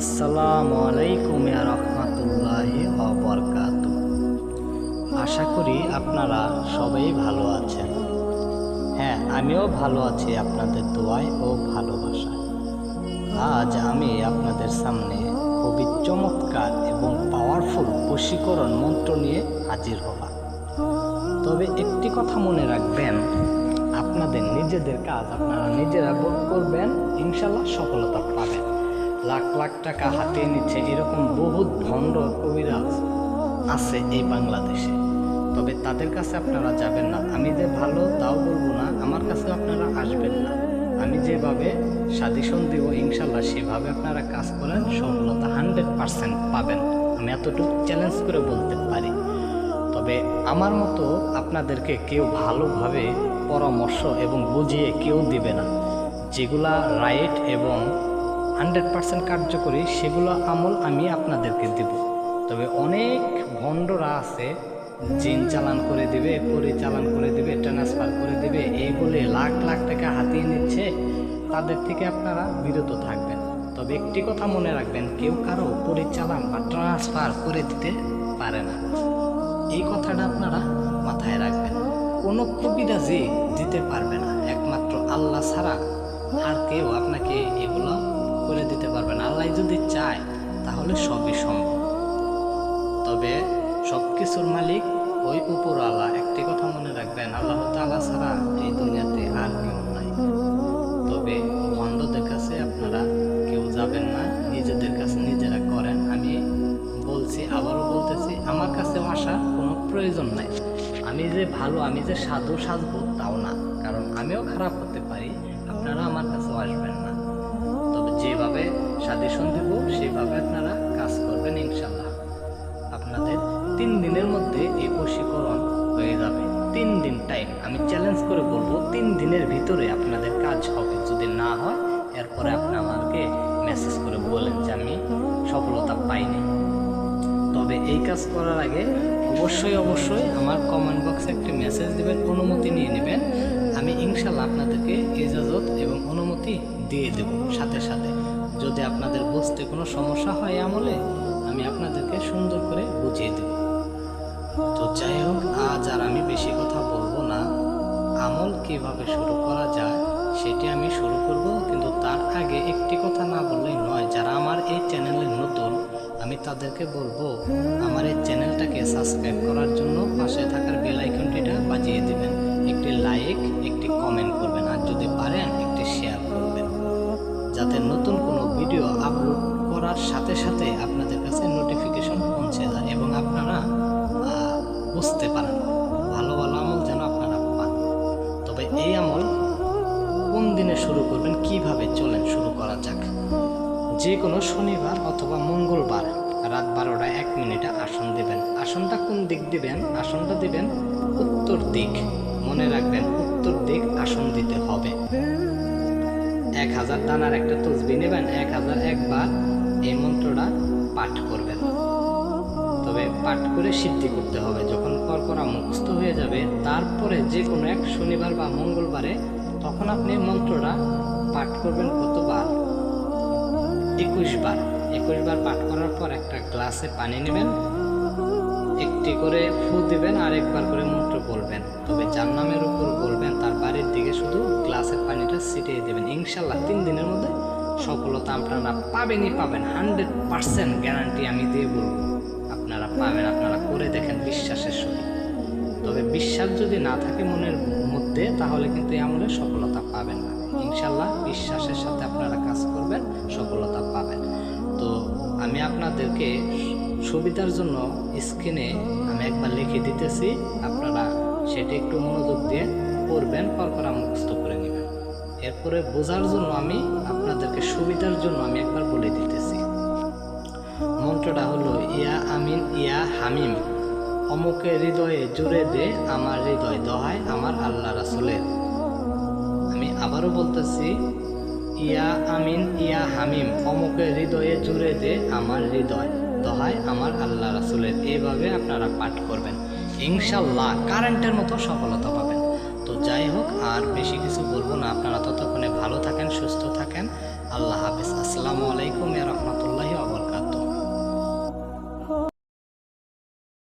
আসসালামু আলাইকুম রহমতুল্লাহি বরকাত আশা করি আপনারা সবাই ভালো আছেন। হ্যাঁ আমিও ভালো আছি আপনাদের দোয়ায় ও ভালোবাসায়। আজ আমি আপনাদের সামনে খুবই চমৎকার এবং পাওয়ারফুল বশীকরণ মন্ত্র নিয়ে হাজির হলাম। তবে একটি কথা মনে রাখবেন, আপনাদের নিজেদের কাজ আপনারা নিজেরা করবেন ইনশাল্লাহ সফলতা পাবেন। লাখ লাখ টাকা হাতিয়ে নিচ্ছে। এরকম বহুত ভণ্ড কবিরাজ আছে এই বাংলাদেশে। তবে তাদের কাছে আপনারা যাবেন না। আমি যে ভালো তাও বলব না, আমার কাছে আপনারা আসবেন না। আমি যেভাবে সাজেশন দিব, ইনশাল্লাহ সেভাবে আপনারা কাজ করেন সফলতা হান্ড্রেড পারসেন্ট পাবেন। আমি এতটুকু চ্যালেঞ্জ করে বলতে পারি। তবে আমার মতো আপনাদেরকে কেউ ভালোভাবে পরামর্শ এবং বুঝিয়ে কেউ দিবে না। যেগুলা রাইট এবং হান্ড্রেড পার্সেন্ট কার্যকরী, সেগুলো আমল আমি আপনাদেরকে দেব। তবে অনেক ভণ্ডরা আছে, জিন চালান করে দিবে পরিচালান করে দিবে, ট্রান্সফার করে দিবে, এই লাখ লাখ টাকা হাতিয়ে নিচ্ছে, তাদের থেকে আপনারা বিরত থাকবেন। তবে একটি কথা মনে রাখবেন, কেউ কারও পরিচালন বা ট্রান্সফার করে দিতে পারে না। এই কথাটা আপনারা মাথায় রাখবেন। কোনো কবিরাজি দিতে পারবে না, একমাত্র আল্লাহ ছাড়া আর কেউ আপনাকে এগুলো করে দিতে পারবে না আল্লাহ যদি চায়, তাহলে সবই সম্ভব। তবে সব কিছুর মালিক ওই উপর আল্লাহ একটি কথা মনে রাখবেন, আল্লাহ তাআলা ছাড়া এই দুনিয়াতে আর কেউ নাই। তবে ভণ্ডদের কাছে আপনারা কেউ যাবেন না, নিজেদের কাছে নিজেরা করেন। আমি বলছি, আবারও বলতেছি, আমার কাছেও আসা কোনো প্রয়োজন নাই। আমি যে ভালো, আমি যে সাধু সাজবো, তাও না। কারণ আমিও খারাপ হতে পারি, আপনারা আমার কাছেও আসবেন না। যেভাবে সাজেশন দেব, সেভাবে আপনারা কাজ করবেন ইনশাল্লাহ আপনাদের তিন দিনের মধ্যে এই বশীকরণ হয়ে যাবে। তিন দিন টাইম আমি চ্যালেঞ্জ করে বলব, তিন দিনের ভিতরে আপনাদের কাজ হবে। যদি না হয়, এরপরে আপনি আমাকে মেসেজ করে বলেন যে আমি সফলতা পাইনি। তবে এই কাজ করার আগে অবশ্যই অবশ্যই আমার কমেন্ট বক্সে একটি মেসেজ দেবেন, অনুমতি নিয়ে নেবেন। আমি ইনশাল্লাহ আপনাদেরকে ইজাজত এবং অনুমতি দিয়ে দেব সাথে সাথে। যদি আপনাদের বুঝতে কোনো সমস্যা হয় আমলে, আমি আপনাদেরকে সুন্দর করে বুঝিয়ে দেব। তো যাই হোক, আজ আর আমি বেশি কথা বলব না। আমল কীভাবে শুরু করা যায়, সেটি আমি শুরু করব, কিন্তু তার আগে একটি কথা না বললেই নয়, যারা আমার এই চ্যানেলে নতুন, আমি তাদেরকে বলব, আমার এই চ্যানেলটাকে সাবস্ক্রাইব করার জন্য পাশে থাকার বেল আইকনটিটা বাজিয়ে দেবেন। একটি লাইক, একটি কমেন্ট করবেন। আর যদি পারেন যাতে নতুন কোনো ভিডিও আপলোড করার সাথে সাথে আপনাদের কাছে নোটিফিকেশন পৌঁছে যায় এবং আপনারা বুঝতে পারেন ভালো ভালো আমল যেন আপনারা পান। তবে এই আমল কোন দিনে শুরু করবেন, কীভাবে চলেন, শুরু করা যাক। যে কোনো শনিবার অথবা মঙ্গলবার রাত বারোটা এক মিনিটে আসন দিবেন। আসনটা কোন দিক দিবেন? আসনটা দিবেন উত্তর দিক। মনে রাখবেন, উত্তর দিক আসন দিতে হবে। এক হাজার দানার একটা তসবি নেবেন, এক হাজার একবার এই মন্ত্রটা পাঠ করবেন। তবে পাঠ করে সিদ্ধি করতে হবে, যখন করকরা মুখস্থ হয়ে যাবে, তারপরে যে কোনো এক শনিবার বা মঙ্গলবারে তখন আপনি মন্ত্রটা পাঠ করবেন কতবার? একুশ বার একুশ বার পাঠ করার পর একটা গ্লাসে পানি নেবেন, একটি করে ফু দিবেন আর একবার করে মন্ত্র বলবেন। তবে যার নামের উপর বাড়ির দিকে শুধু গ্লাসের পানিটা ছিটিয়ে দেবেন। ইনশাল্লাহ তিন দিনের মধ্যে সফলতা আপনারা পাবেনই পাবেন। হান্ড্রেড পার্সেন্ট গ্যারান্টি আমি দিয়ে বলব, আপনারা পাবেন, আপনারা করে দেখেন বিশ্বাসের সহিত। তবে বিশ্বাস যদি না থাকে মনের মধ্যে, তাহলে কিন্তু আমলে সফলতা পাবেন না। ইনশাল্লাহ বিশ্বাসের সাথে আপনারা কাজ করবেন, সফলতা পাবেন। তো আমি আপনাদেরকে সুবিধার জন্য স্ক্রিনে আমি একবার লিখে দিতেছি, আপনারা সেটি একটু মনোযোগ দিয়ে পড়বেন পরপর মুখস্থ করে নেবেন। এরপরে বোঝার জন্য আমি আপনাদেরকে সুবিধার জন্য আমি একবার বলে দিতেছি। মন্ত্রটা হলো, ইয়া আমিন, ইয়া হামিম। অমুকের হৃদয়ে জুড়ে দে, আমার হৃদয় দহায়, আমার আল্লাহ রাসুলের। আমি আবারও বলতেছি, ইয়া আমিন, ইয়া হামিম। অমুকের হৃদয়ে জুড়ে দে, আমার হৃদয় দহায়, আমার আল্লাহ রাসুলের। এইভাবে আপনারা পাঠ করবেন। ইনশাল্লাহ কারেন্টের মতো সফলতা পাবেন। যাই হোক, আর বেশি কিছু বলব না। আপনারা ততক্ষণে ভালো থাকেন, সুস্থ থাকেন। আল্লাহ হাফিজ। আসসালামু আলাইকুম এর